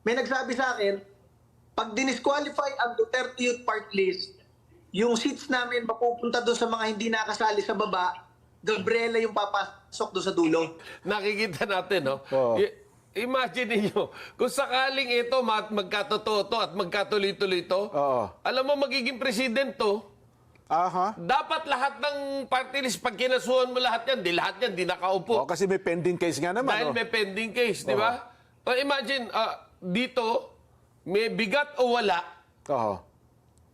may nagsabi sa akin, pag dinisqualify ang Duterte Youth Party List, yung seats namin mapupunta doon sa mga hindi nakasali sa baba, Gabriela yung papasok doon sa dulo. Nakikita natin, no? Oo. I- imagine niyo kung sakaling ito mag- magkatotoo to at magkatuloy-tuloy to, Oo. alam mo magiging president to, Aha. dapat lahat ng party list, pag kinasuhan mo lahat yan, di lahat yan, di nakaupo. Oh, kasi may pending case nga naman. Dahil oh. may pending case, di ba? O, imagine, ah, dito, may bigat o wala, Oo.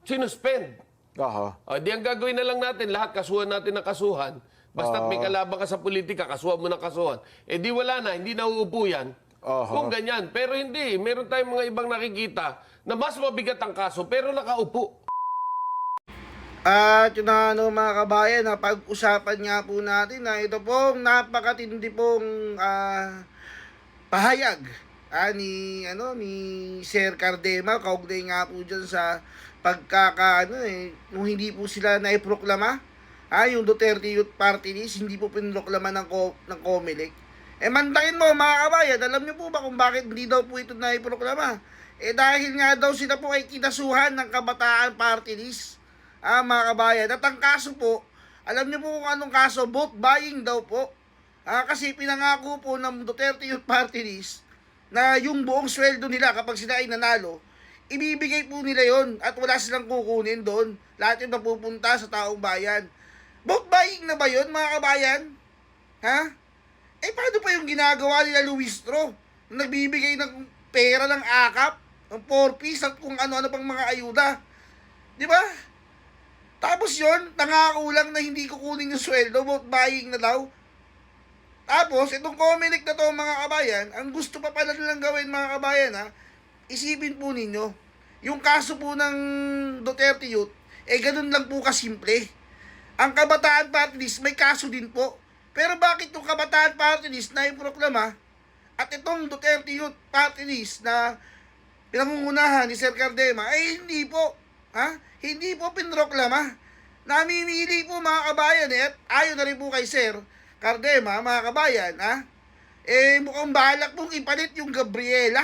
sinuspend. Oo. O, di ang gagawin na lang natin, lahat kasuhan natin ng kasuhan. Basta may kalaban ka sa politika, kasuhan mo ng kasuhan. Eh di wala na, hindi nauupo yan. Aha. Kung ganyan. Pero hindi, meron tayong mga ibang nakikita na mas mabigat ang kaso, pero nakaupo. At yun na ano mga kabayan, na pag-usapan nga po natin na ito pong napakatindi pong ah, pahayag ah, ni ano ni Sir Cardema kaugnay nga po dyan sa pagkaka ano eh nung hindi po sila naiproklama ah yung Duterte Youth Party List hindi po pinroklama ng ko, ng COMELEC eh mantakin mo mga kabayan alam niyo po ba kung bakit hindi daw po ito naiproklama eh dahil nga daw sila po ay kinasuhan ng Kabataan Party List Ah, mga kabayan. At ang kaso po, alam niyo po kung anong kaso, vote buying daw po. Ah, kasi pinangako po ng Duterte Youth Party List na yung buong sweldo nila kapag sila ay nanalo, ibibigay po nila yon at wala silang kukunin doon. Lahat yung napupunta sa taong bayan. Vote buying na ba yon mga kabayan? Ha? Eh, paano pa yung ginagawa nila Luis Tro? Nagbibigay ng pera ng akap, ng 4 piece at kung ano-ano pang mga ayuda. Di ba? Tapos yon nangako lang na hindi kukunin yung sweldo, vote buying na daw. Tapos, itong Comelec na to mga kabayan, ang gusto pa pala nilang gawin mga kabayan ha, isipin po ninyo, yung kaso po ng Duterte Youth, eh ganun lang po kasimple. Ang Kabataan Party may kaso din po. Pero bakit yung Kabataan Party List na iproklama at itong Duterte Youth Party na pinangungunahan ni Sir Cardema, ay hindi po. Ha? Hindi po pinroklama. Namimili po mga kabayan eh, at ayon na rin po kay Sir Cardema, mga kabayan, ha? Eh, mukhang balak pong ipalit yung Gabriela,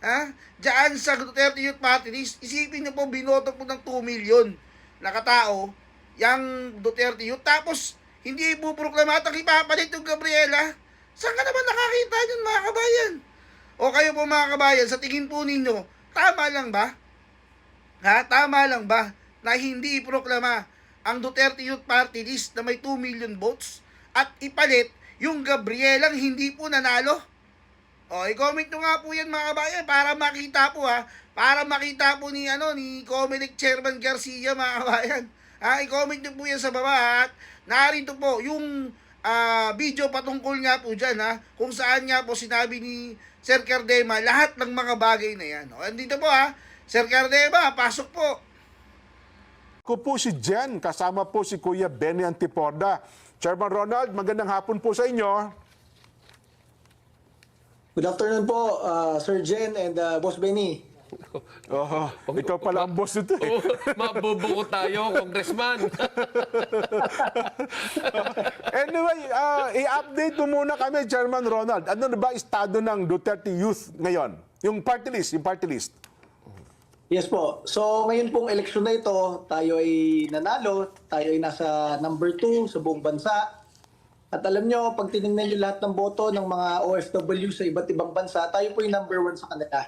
ha? Diyan sa Duterte Youth Party List. Isipin niyo po, binoto po ng 2 million na katao, yung Duterte Youth. Tapos, hindi po proklama at ipapalit yung Gabriela. Saan ka naman nakakita yun, mga kabayan? O kayo po mga kabayan, sa tingin po ninyo, tama lang ba? Ha? Tama lang ba na hindi iproklama ang Duterte Youth Party List na may 2 million votes at ipalit yung Gabrielang hindi po nanalo? O, i-comment nyo nga po yan mga kabayan para makita po ha. Para makita po ni, ano, ni Comelec Chairman Garcia mga kabayan. Ha, i-comment nyo po yan sa baba at narito po yung ah, video patungkol nga po dyan ha. Kung saan nga po sinabi ni Sir Cardema lahat ng mga bagay na yan. O, andito po ha. Sir Cardema, pasok po. Ko po si Jen, kasama po si Kuya Benny Antiporda. Chairman Ronald, magandang hapon po sa inyo. Good afternoon po, uh, Sir Jen and uh, Boss Benny. Oh, ikaw pala ang boss nito. eh. Mabubuko tayo, congressman. Anyway, ah, i-update mo muna kami, Chairman Ronald. Ano na ba estado ng Duterte Youth ngayon? Yung party list, yung party list. Yes po. So ngayon pong eleksyon na ito, tayo ay nanalo. Tayo ay nasa number 2 sa buong bansa. At alam nyo, pag tinignan nyo lahat ng boto ng mga OFW sa iba't ibang bansa, tayo po yung number 1 sa kanila.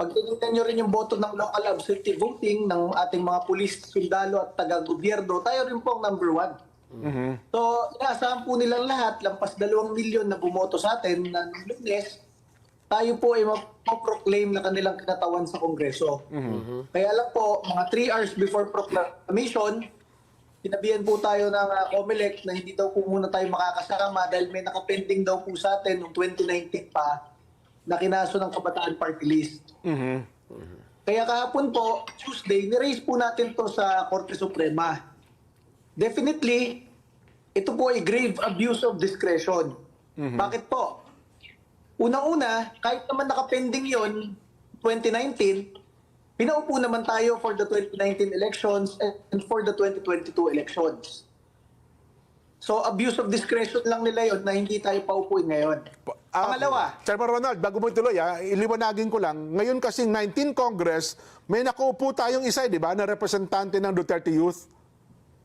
Pag tinignan nyo rin yung boto ng local absentee voting ng ating mga pulis, sundalo at taga-gobyerno, tayo rin po ang number 1. So, inaasahan po nilang lahat, lampas dalawang milyon na bumoto sa atin nung lunes, tayo po ay mag-proclaim na kanilang kinatawan sa Kongreso. Kaya lang po, mga 3 hours before proclamation, sinabihan po tayo ng uh, COMELEC na hindi daw po muna tayo makakasama dahil may nakapending daw po sa atin noong 2019 pa na kinaso ng Kabataan Party List. Kaya kahapon po, Tuesday, niraise po natin to sa Korte Suprema. Definitely, ito po ay grave abuse of discretion. Bakit po? Unang-una, kahit naman nakapending yon 2019, pinaupo naman tayo for the 2019 elections and for the 2022 elections. So abuse of discretion lang nila yon na hindi tayo paupuin ngayon. Ah, Pangalawa, Chairman Ronald, bago mo ituloy, ah, iliwanagin ko lang, ngayon kasing 19 Congress, may nakaupo tayong isa, di ba, na representante ng Duterte Youth.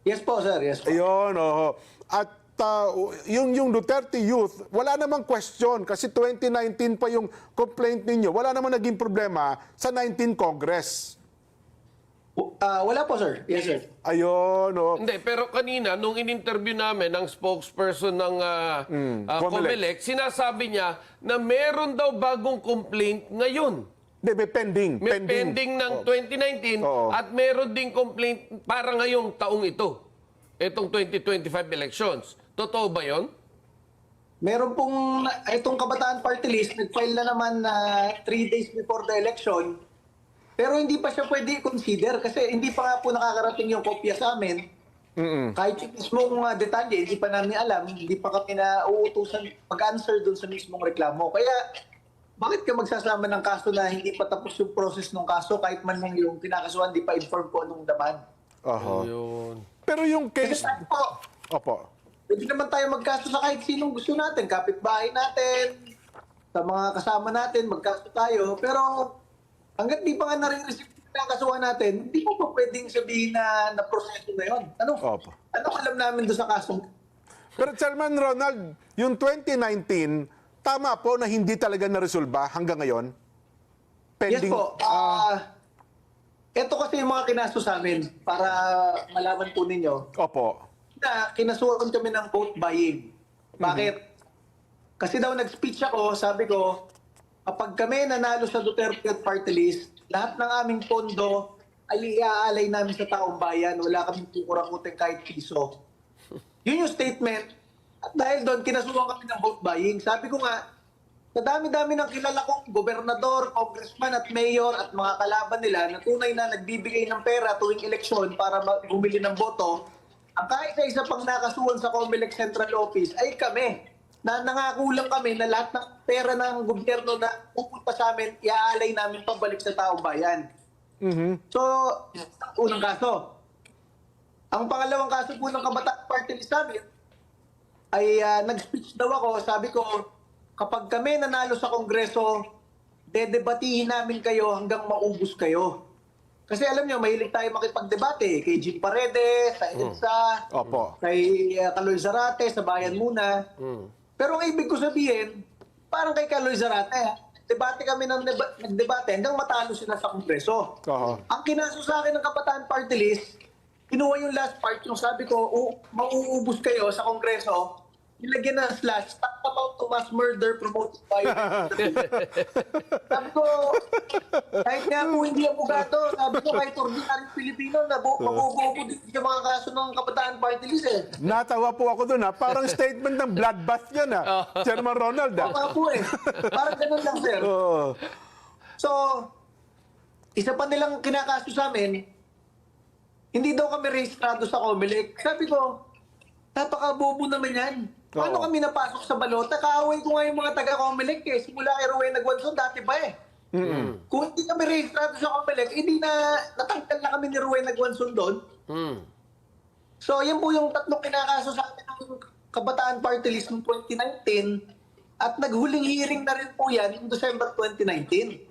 yes po sir, yes po. Ayun, oo. At ah, yung, yung Duterte Youth, wala namang question kasi 2019 pa yung complaint ninyo. Wala namang naging problema sa 19 Congress. Ah, wala po sir, yes sir. Ayun, oo. Hindi, pero kanina, nung in-interview namin ang spokesperson ng uh, uh, Comelec. Comelec, sinasabi niya na meron daw bagong complaint ngayon. Hindi, may pending. May pending, ng 2019 Oo. at meron ding complaint para ngayong taong ito. Itong 2025 elections. Totoo ba yon? Meron pong, itong kabataan party list, nag-file na naman na three days before the election. Pero hindi pa siya pwede consider kasi hindi pa nga po nakakarating yung kopya sa amin. Kahit yung mismong uh, detalye, hindi pa namin alam, hindi pa kami na uutusan mag-answer dun sa mismong reklamo. Kaya, bakit ka magsasama ng kaso na hindi pa tapos yung process ng kaso kahit man lang yung kinakasuhan, di pa inform po anong demand? Oho. Yun. Pero yung Kasi case... tayo po, Opo. Pwede naman tayo magkaso sa kahit sinong gusto natin, kapitbahay natin, sa mga kasama natin, magkaso tayo. Pero hanggat di pa nga nare-receive yung kasuhan natin, hindi mo pa pwedeng sabihin na na proseso na yun. Ano? Opo. Ano alam namin doon sa kasong? Pero Chairman Ronald, yung 2019, tama po na hindi talaga naresolba hanggang ngayon? Yes po. Ah, ito kasi yung mga kinaso sa amin para malaman po ninyo Opo. Na kinasuhan kami ng vote buying. Bakit? Kasi daw nag-speech ako, sabi ko, kapag kami nanalo sa Duterte Party List, lahat ng aming pondo ay iaalay namin sa taong bayan. Wala kaming kukurang-kuting kahit piso. Yun yung statement. At dahil doon, kinasuhan kami ng vote buying. Sabi ko nga, sa dami-dami ng kilala kong gobernador, congressman at mayor at mga kalaban nila na tunay na nagbibigay ng pera tuwing eleksyon para ma- bumili ng boto, ang kahit sa isa pang nakasuhan sa Comelec Central Office ay kami na nangako lang kami na lahat ng pera ng gobyerno na pupunta sa amin, iaalay namin pabalik sa taong bayan. Mhm. So, ang unang kaso. Ang pangalawang kaso po ng Kabataan Party List namin ay ah, nag-speech daw ako. Sabi ko, kapag kami nanalo sa Kongreso, dedebatihin namin kayo hanggang maubos kayo. Kasi alam nyo, mahilig tayo makipagdebate kay Jim Paredes, sa EDSA, Opo. kay uh, Kaloy Zarate, sa Bayan Muna. Pero ang ibig ko sabihin, parang kay Kaloy Zarate, debate kami ng deba- nagdebate hanggang matalo sila sa Kongreso. Oho. Ang kinaso sa akin ng Kabataan Party List, kinuha yung last part, yung sabi ko, "U- mauubos kayo sa Kongreso, nilagyan ng slash, talk about to mass murder promoted by... sabi ko, kahit nga po hindi abogado, sabi ko kahit ordinary Pilipino, nabu- mabubuo din sa mga kaso ng Kabataan Party List eh. Natawa po ako doon ha. Parang statement ng bloodbath yan ha. Chairman Ronald ha. Baka po eh. Parang ganun lang, sir. Oo. So, isa pa nilang kinakaso sa amin, hindi daw kami rehistrado sa Comelec. Sabi ko, napakabobo naman yan. Paano kami napasok sa balota? Kaaway ko nga yung mga taga-Comelec eh. Simula kay Rowena Guanzon, dati pa eh. Kung hindi kami rehistrado sa Comelec, hindi na natanggal na kami ni Rowena Guanzon doon. Hmm. So, yan po yung tatlong kinakaso sa amin ng Kabataan Party List noong 2019 at naghuling hearing na rin po yan noong December 2019.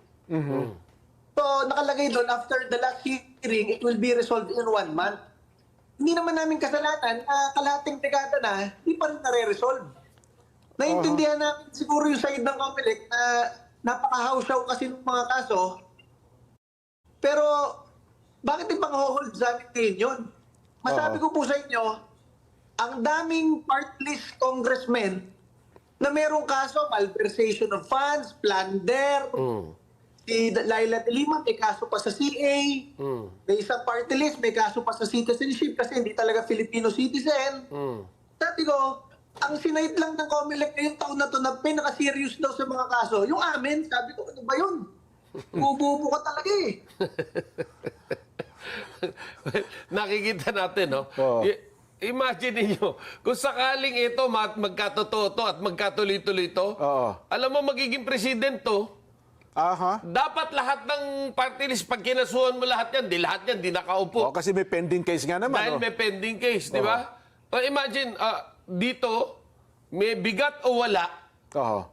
So, nakalagay doon, after the last hearing, it will be resolved in one month. Hindi naman namin kasalanan na kalahating dekada na, hindi pa rin nare-resolve. Naiintindihan namin siguro yung side ng Comelec na napaka-house-show kasi ng mga kaso. Pero, bakit ipang hold sa amin ngayon yun? Masabi ko po sa inyo, ang daming part list congressmen na merong kaso, malversation of funds, plunder, si Laila de Lima may kaso pa sa CA, Hmm. may isang party list, may kaso pa sa citizenship kasi hindi talaga Filipino citizen. Hmm. Sabi ko, ang sinayit lang ng Comelec ngayong taon na to na pinaka-serious daw sa mga kaso, yung amin, sabi ko, ano ba yun? Bububo ka talaga eh. Nakikita natin, no? Oo. I- Imagine niyo kung sakaling ito mag- magkatotoo to at magkatuloy-tuloy to, Oo. alam mo magiging president to, Aha. dapat lahat ng party list, pag kinasuhan mo lahat yan, di lahat yan, di nakaupo. O, kasi may pending case nga naman. Dahil oh. may pending case, di ba? O, imagine, ah, dito, may bigat o wala, Oho.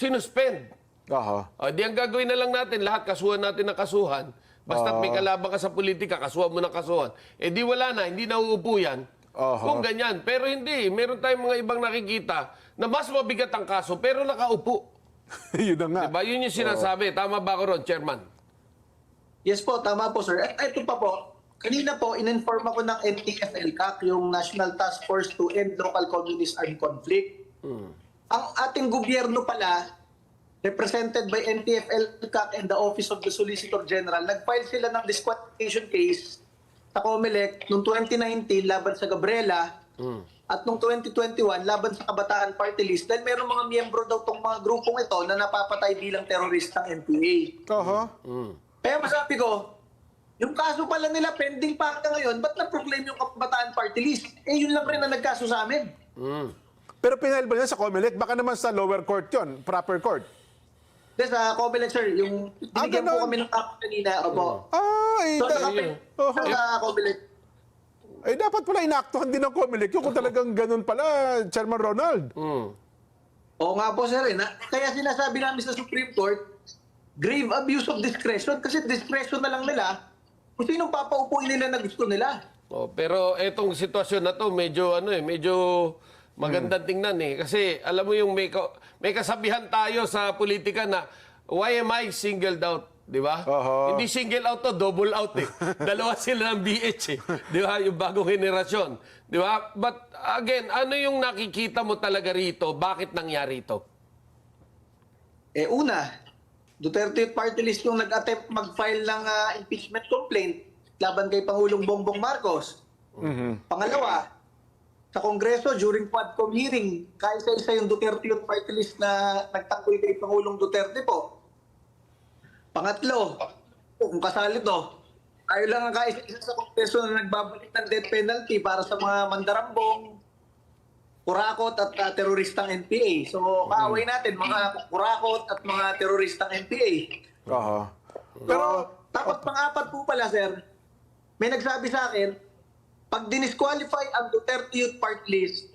sinuspend. Oho. O, di ang gagawin na lang natin, lahat kasuhan natin ng kasuhan. Basta Ah. may kalaban ka sa politika, kasuhan mo ng kasuhan. Eh di wala na, hindi nauupo yan. Aha. Kung ganyan. Pero hindi, meron tayong mga ibang nakikita na mas mabigat ang kaso, pero nakaupo. Yun na nga. Diba? Yun yung sinasabi. Tama ba ako ron, Chairman? Yes po, tama po sir. At ito pa po, kanina po, in-inform ako ng NTFL-CAC, yung National Task Force to End Local Communist Armed Conflict. Ang ating gobyerno pala, represented by NTFL-CAC and the Office of the Solicitor General, nag-file sila ng disqualification case sa COMELEC noong 2019 laban sa Gabriela at noong 2021 laban sa Kabataan Party List dahil meron mga miyembro daw tong mga grupong ito na napapatay bilang teroristang NPA. Oho. Kaya masabi ko, yung kaso pala nila pending pa hanggang ngayon, ba't na-proclaim yung kabataan party list? Eh, yun lang rin na nagkaso sa amin. Pero pinail ba niya sa COMELEC? Baka naman sa lower court yon, proper court. Kasi sa Comelec, sir, yung Ah, binigyan po ganun. kami ng copy kanina, opo. Ah, eh, So, da- nakapin Oho. sa Comelec. Eh, dapat pala inaktuhan din ng COMELEC. Yung kung talagang ganun pala, Chairman Ronald. Mm. Oo nga po, sir. Eh. Na, kaya sinasabi namin sa Supreme Court, grave abuse of discretion kasi discretion na lang nila kung sinong papaupuin nila na gusto nila. Oh, pero etong sitwasyon na to medyo ano eh, medyo magandang tingnan eh kasi alam mo yung may ka- may kasabihan tayo sa politika na why am I singled out, di ba? Oho. Hindi single out to, double out eh. Dalawa sila ng BH eh. Di ba? Yung bagong henerasyon. Di ba? But again, ano yung nakikita mo talaga rito? Bakit nangyari ito? Eh una, Duterte Party List yung nag-attempt mag-file ng ah, impeachment complaint laban kay Pangulong Bongbong Marcos. Pangalawa, sa Kongreso during Quadcom hearing, kaisa-isa yung Duterte Youth Party List na nagtangkoy kay Pangulong Duterte po. Pangatlo, kung kasali to, tayo lang ang kaisa-isa sa Kongreso na nagbabalik ng death penalty para sa mga mandarambong, kurakot at uh, teroristang NPA. So, kaaway natin mga kurakot at mga teroristang NPA. Oho. Pero, tapos pang-apat po pala, sir, may nagsabi sa akin, pag dinisqualify ang Duterte Youth Party List,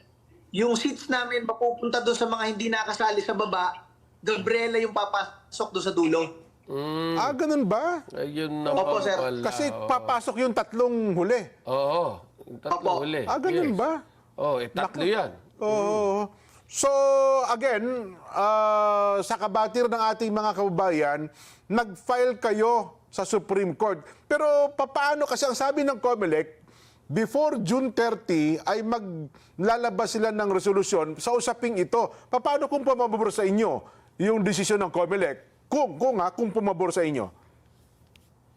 yung seats namin mapupunta doon sa mga hindi nakasali sa baba, Gabriela yung papasok doon sa dulo. Mm, ah, ganun ba? ayun Opo, naman sir. pala. Kasi Oo. papasok yung tatlong huli. Oo. Yung tatlo Opo. huli. Ah, ganun Yes. ba? Oo, eh, tatlo yan. Oo. So, again, ah, sa kabatir ng ating mga kababayan, nag-file kayo sa Supreme Court. Pero papaano kasi ang sabi ng COMELEC, before June 30 ay maglalabas sila ng resolusyon sa usaping ito. Paano kung pumabor sa inyo yung desisyon ng COMELEC? Kung, kung ha, kung pumabor sa inyo.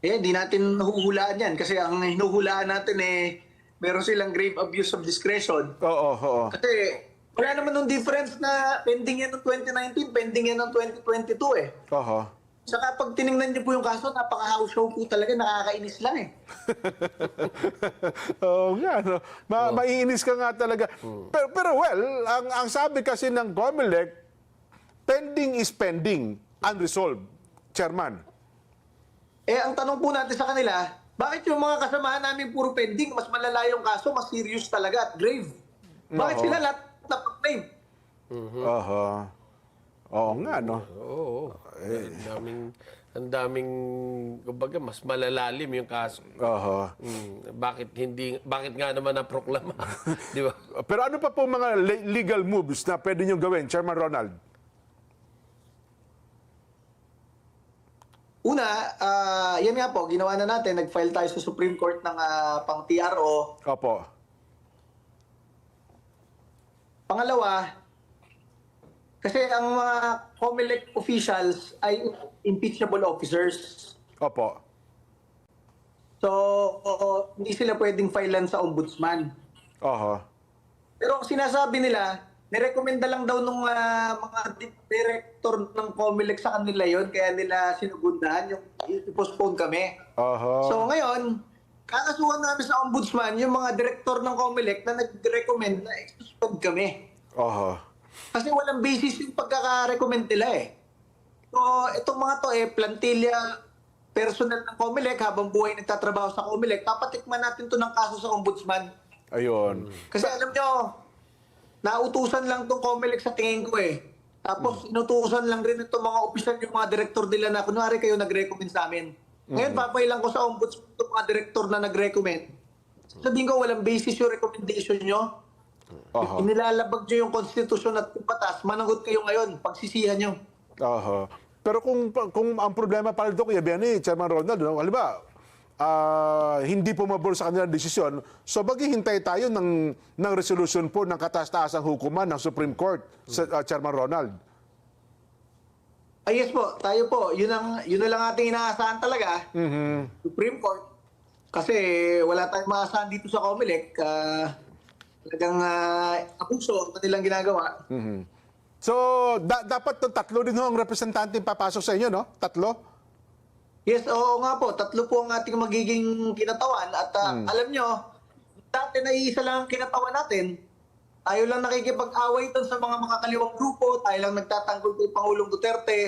Eh, hindi natin nahuhulaan yan kasi ang hinuhulaan natin eh, meron silang grave abuse of discretion. Oo, oo. Kasi wala naman nung difference na pending yan ng 2019, pending yan ng 2022 eh. Oo. Saka pag tiningnan niyo po yung kaso, napaka-house show po talaga, nakakainis lang eh. Oo nga, no? Ma- maiinis ka nga talaga. Pero, pero well, ang, ang sabi kasi ng COMELEC, pending is pending, unresolved. Chairman. Eh, ang tanong po natin sa kanila, bakit yung mga kasamahan namin puro pending, mas malala yung kaso, mas serious talaga at grave? Bakit Oo. sila lahat na-claim? Oho. Oo nga, no? Oo. Eh. Ang daming, ang daming, kumbaga, mas malalalim yung kaso. Oho. Hmm, bakit hindi, bakit nga naman na-proklama? Di ba? Pero ano pa po mga le- legal moves na pwede nyo gawin, Chairman Ronald? Una, ah, yan nga po, ginawa na natin, nag-file tayo sa Supreme Court ng ah, pang TRO. Opo. Pangalawa, kasi ang mga COMELEC officials ay impeachable officers. Opo. So, oo, hindi sila pwedeng filean sa ombudsman. Oho. Pero ang sinasabi nila, nirekomenda lang daw nung ah, mga di- director ng COMELEC sa kanila yon kaya nila sinugundahan yung i-postpone kami. Oho. So ngayon, kakasuhan namin sa ombudsman yung mga director ng COMELEC na nag-recommend na i-suspend kami. Oho. Kasi walang basis yung pagkaka-recommend nila eh. So, itong mga to eh, plantilla personnel ng COMELEC habang buhay nagtatrabaho sa COMELEC, papatikman natin to ng kaso sa ombudsman. Ayun. Kasi alam nyo, nautusan lang tong COMELEC sa tingin ko eh. Tapos inutusan lang rin itong mga opisyal yung mga direktor nila na kunwari kayo nag-recommend sa amin. Ngayon, papailan ko sa ombudsman itong mga direktor na nag-recommend. Sabihin ko, walang basis yung recommendation nyo. Oho. Inilalabag nyo yung konstitusyon at yung batas, managot kayo ngayon, pagsisihan nyo. Oho. Pero kung kung ang problema pala doon, Kuya Benny, Chairman Ronald, no, halimbawa, ah, hindi pumabor sa kanilang desisyon, so maghihintay tayo ng, ng resolution po ng kataas-taasang hukuman ng Supreme Court, sa, ah, Chairman Ronald. Ay yes po, tayo po. Yun, ang, yun na lang ating inaasahan talaga. Mhm. Supreme Court. Kasi wala tayong maasahan dito sa COMELEC. Uh, talagang uh, abuso ang kanilang ginagawa. Mhm. So, da- dapat to tatlo din ho ang representante papasok sa inyo, no? Tatlo? Yes, oo nga po. Tatlo po ang ating magiging kinatawan. At uh, alam nyo, dati na iisa lang ang kinatawan natin. Tayo lang nakikipag-away doon sa mga makakaliwang grupo. Tayo lang nagtatanggol kay Pangulong Duterte.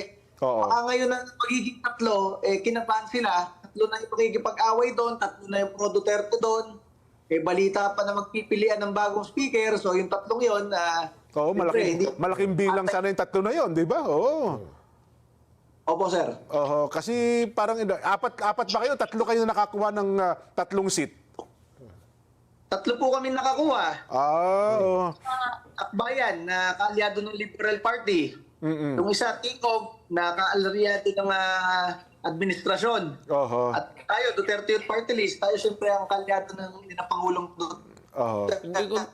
Oo. Baka ngayon na magiging tatlo, eh, kinabahan sila. Tatlo na yung makikipag-away doon. Tatlo na yung pro-Duterte doon. Eh, balita pa na magpipilian ng bagong speaker. So, yung tatlong yun, ah, Oo, siyempre, malaking, hindi- malaking bilang sana yung tatlo na yon, di ba? Oo. Opo, sir. Oho, kasi parang apat apat ba kayo? Tatlo kayo nakakuha ng ah, tatlong seat. Tatlo po kami nakakuha. Ah, oo. Akbayan na kaalyado ng Liberal Party. Mm-mm. Yung isa, Tingog, na kaalyado ng ah, administrasyon. Oho. At tayo, Duterte Youth Party List, tayo siyempre ang kaalyado ng ni na Pangulong Duterte. Oho. Hindi kung,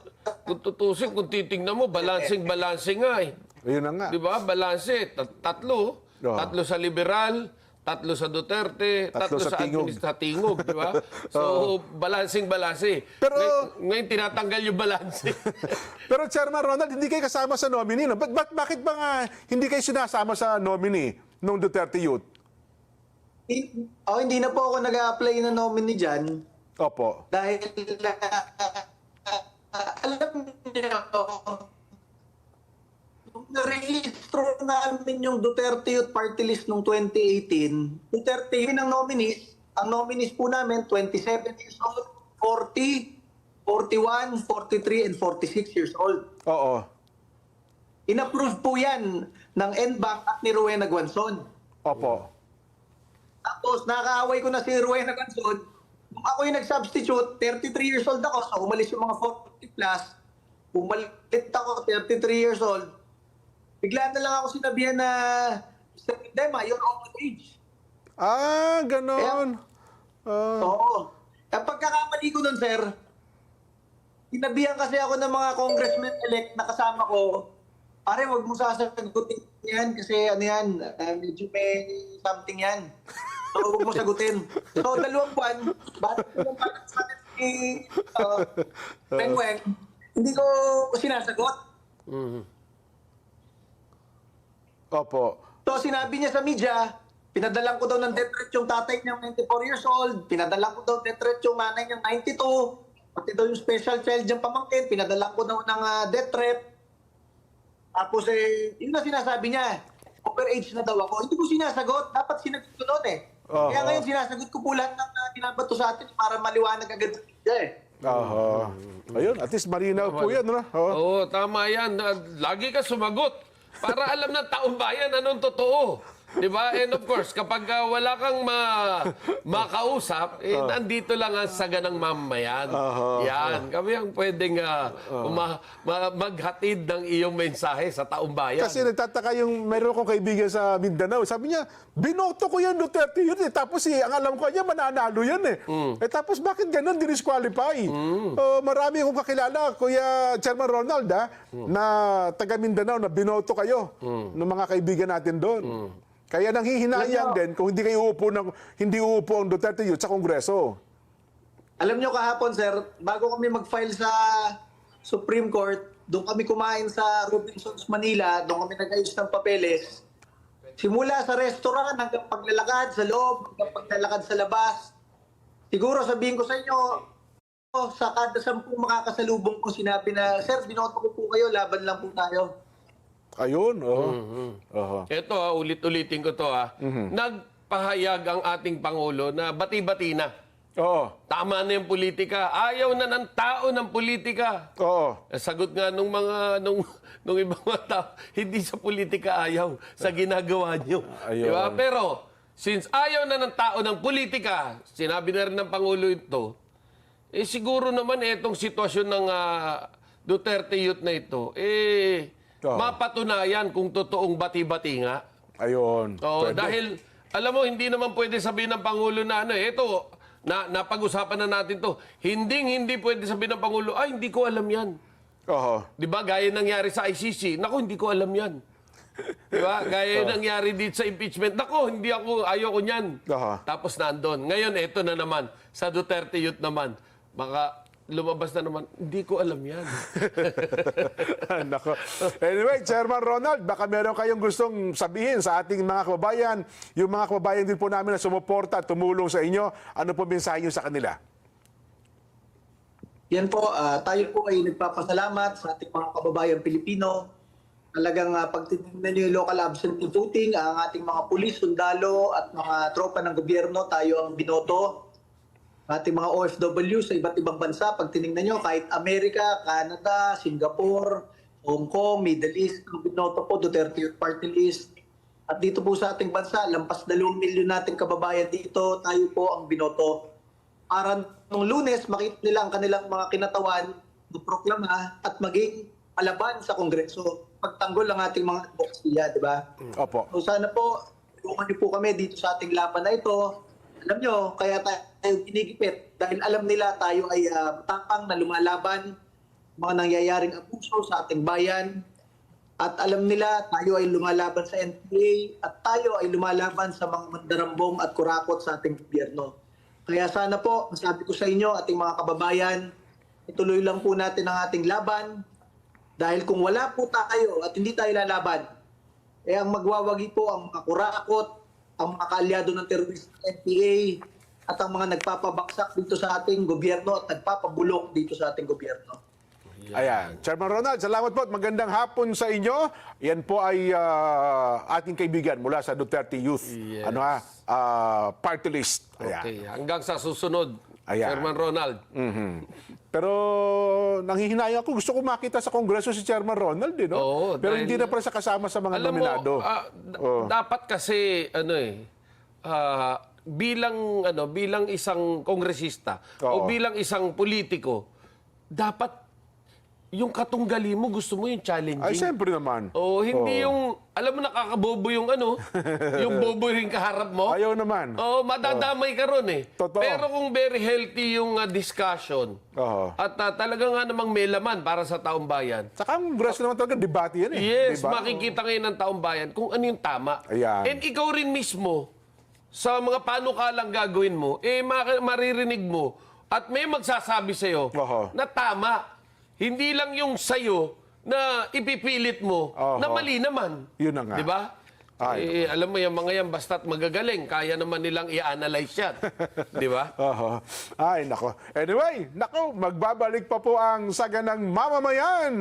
kung tutusin, kung titingnan mo, balancing-balancing nga eh. Ayun na nga. Di ba? Balanse. Tat- Tatlo. Oo. Tatlo sa liberal, tatlo sa Duterte, Tatlo tatlo, sa sa, tingog. sa tingog. Di ba? So, balancing-balanse. Pero- Ngay- ngayon, tinatanggal yung balanse. Pero Chairman Ronald, hindi kayo kasama sa nominee. No? Ba't, ba't, bakit ba nga hindi kayo sinasama sa nominee ng Duterte Youth? Hin- Oh, hindi na po ako nag-apply na nominee dyan Opo. dahil ah, alam niyo, nung narehistro namin yung Duterte Youth Party List noong 2018, Duterte yun ang nominees. Ang nominees po namin, 27 years old, 40, 41, 43, and 46 years old. Oo. Inapprove po yan ng NBank at ni Rowena Guanzon. Opo. Tapos, nakaaway ko na si Rowena Guanzon. Nung ako yung nag-substitute, 33 years old ako, so umalis yung mga 40 plus. Umalit ako, 33 years old. Bigla na lang ako sinabihan na, Mr. Dema, you're over age. Ah, ganon. Ah, Oo. Ang pagkakamali ko nun, sir, sinabihan kasi ako ng mga congressman-elect na kasama ko, pare, wag mo sasagutin yan kasi ano yan, ah, medyo may something yan. So, huwag mo sagutin. So, dalawang buwan, bakit yung parang sa akin si uh, Pengweng, hindi ko sinasagot. Opo. So, sinabi niya sa media, pinadalang ko daw ng death threat yung tatay niyang 94 years old, pinadalang ko daw death threat yung nanay niyang 92, pati daw yung special child niyang pamangkin, pinadalang ko daw ng ah, death threat. Tapos eh, yun na sinasabi niya, overage na daw ako. Hindi ko sinasagot, dapat sinagot ko noon eh. Oo. Kaya ngayon sinasagot ko po lahat ng uh, binabato sa atin para maliwanag agad sa media eh. Aha. Ayun, at least malinaw po yan, no? Oo. Oo, tama yan. Lagi ka sumagot. Para alam ng taong bayan anong totoo. Di ba? And of course, kapag ah, wala kang ma makausap, eh, nandito lang ang saga ng mamayan. Yan. Kami ang pwedeng ah, ma- ma- maghatid ng iyong mensahe sa taong bayan. Kasi nagtataka yung meron akong kaibigan sa Mindanao. Sabi niya, binoto ko yan Duterte yun eh. Tapos eh, ang alam ko niya, mananalo yan eh. Eh tapos bakit ganun, dinisqualify? Oh, marami akong kakilala, Kuya Chairman Ronald ha, na taga Mindanao na binoto kayo ng mga kaibigan natin doon. Kaya nanghihinayang Alam niyo- din kung hindi kayo uupo ng hindi uupo ang Duterte Youth sa Kongreso. Alam nyo kahapon, sir, bago kami mag-file sa Supreme Court, doon kami kumain sa Robinsons, Manila, doon kami nag-ayos ng papeles. Simula sa restaurant hanggang paglalakad sa loob, hanggang paglalakad sa labas. Siguro sabihin ko sa inyo, sa kada sampung makakasalubong ko sinabi na, Sir, binoto ko po kayo, laban lang po tayo. Ayun, oh. Oho. Ito, ah, ulit-ulitin ko to. ah. Nagpahayag ang ating Pangulo na bati-bati na. Oo. Tama na yung politika. Ayaw na ng tao ng politika. Oo. Eh, Sagot nga nung mga nung nung ibang mga tao, hindi sa politika ayaw, sa ginagawa nyo. Ayun. Di ba? Pero since ayaw na ng tao ng politika, sinabi na rin ng pangulo ito, eh siguro naman itong sitwasyon ng ah, Duterte youth na ito, eh Oo. mapatunayan kung totoong bati-bati nga. Ayun. Oo, Pwede. dahil alam mo hindi naman pwede sabihin ng pangulo na ano, eh, ito na napag-usapan na natin to. Hindi hindi pwede sabihin ng pangulo, ay hindi ko alam 'yan. Oo. 'Di ba? Gaya nangyari sa ICC. Nako, hindi ko alam 'yan. 'Di ba? Gaya nangyari dito sa impeachment. Nako, hindi ako ayoko niyan. Aha. Tapos nandoon. Ngayon ito na naman sa Duterte Youth naman. Baka lumabas na naman, hindi ko alam 'yan. Nako. Anyway, Chairman Ronald, baka meron kayong gustong sabihin sa ating mga kababayan, yung mga kababayan din po namin na sumuporta at tumulong sa inyo, ano po mensahe nyo sa kanila? Yan po, ah, tayo po ay nagpapasalamat sa ating mga kababayan Pilipino. Talagang uh, pag titignan niyo yung local absentee voting, ang ating mga pulis, sundalo at mga tropa ng gobyerno, tayo ang binoto. Ating mga OFW sa iba't ibang bansa, pag tinignan nyo, kahit Amerika, Canada, Singapore, Hong Kong, Middle East, binoto po, Duterte Youth Party List. At dito po sa ating bansa, lampas 2 milyon nating kababayan dito, tayo po ang binoto para nung lunes makita nila ang kanilang mga kinatawan proklama at maging palaban sa Kongreso. Pagtanggol ang ating mga advokasya, di ba? Opo. So sana po, tulungan niyo po kami dito sa ating laban na ito. Alam nyo, kaya tayo pinigipit dahil alam nila tayo ay uh, matapang na lumalaban mga nangyayaring abuso sa ating bayan. At alam nila tayo ay lumalaban sa NPA at tayo ay lumalaban sa mga mandarambong at kurakot sa ating gobyerno. Kaya sana po, masabi ko sa inyo, ating mga kababayan, ituloy lang po natin ang ating laban. Dahil kung wala po tayo at hindi tayo lalaban, eh ang magwawagi po ang mga kurakot, ang mga kaalyado ng terrorist NPA, at ang mga nagpapabaksak dito sa ating gobyerno at nagpapabulok dito sa ating gobyerno. Ayan. Chairman Ronald, salamat po at magandang hapon sa inyo. Yan po ay ah, ating kaibigan mula sa Duterte Youth Yes. ano ha, ah, party list. Ayan. Okay, hanggang sa susunod. Ayan. Chairman Ronald. Mhm. Pero nanghihinayang ako, gusto ko makita sa Kongreso si Chairman Ronald, eh, no? Oo, Pero dahil- hindi na pala siya kasama sa mga nominado. mo, ah, d- Oo. dapat kasi ano eh ah, bilang ano bilang isang kongresista o Oo. bilang isang politiko dapat yung katunggali mo gusto mo yung challenging. Ay, siyempre naman. Oh, hindi Oo. yung alam mo nakakabobo yung ano, yung bobo yung kaharap mo. Ayaw naman. Oh, madadamay ka ron eh. Totoo. Pero kung very healthy yung ah, discussion Oo. at ah, talaga nga namang may laman para sa taong bayan, Saka ang Kongreso naman talaga, debate yan eh. Yes, Diba? makikita ngayon ng taong bayan kung ano yung tama. Ayan. And ikaw rin mismo, sa mga panukalang gagawin mo, eh ma- maririnig mo at may magsasabi sa'yo Oho. na tama. Hindi lang yung sa'yo na ipipilit mo Oho. na mali naman. Yun na nga. Di ba? Ay, eh, alam mo yung mga yan, basta't magagaling, kaya naman nilang i-analyze yan. Di ba? Oho. Ay, nako. Anyway, nako, magbabalik pa po ang saganang mamamayan.